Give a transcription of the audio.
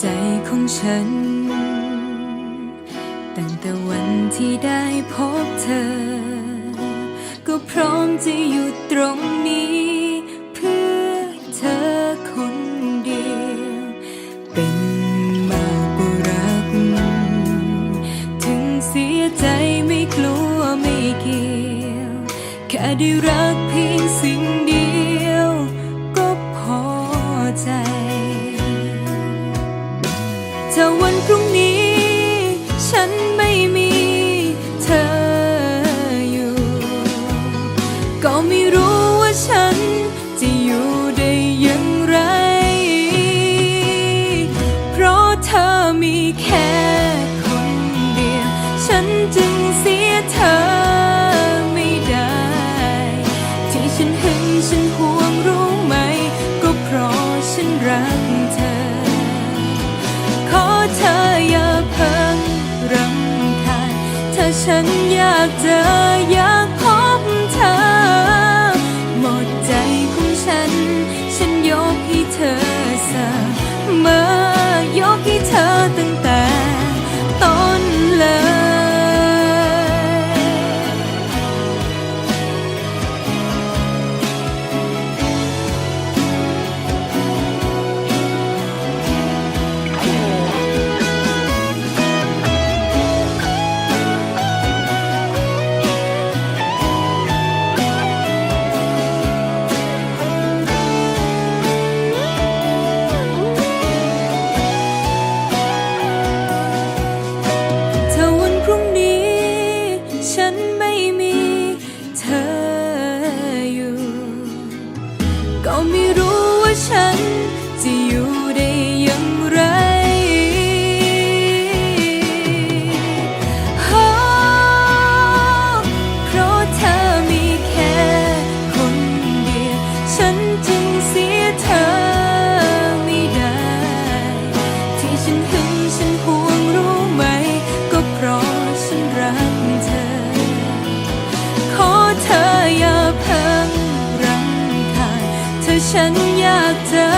ใจของฉัน ตั้งแต่วันที่ได้พบเธอ ก็พร้อมจะอยู่ตรงนี้ เพื่อเธอคนเดียว เป็นมากกว่ารัก ถึงเสียใจไม่กลัวไม่เกี่ยว แค่ได้รักเพียงสิ่งเดียว นอยากเจออยากพบเธอ หมดใจของฉัน ฉันยกให้เธอสั ฉัน ฉันอยากเจอ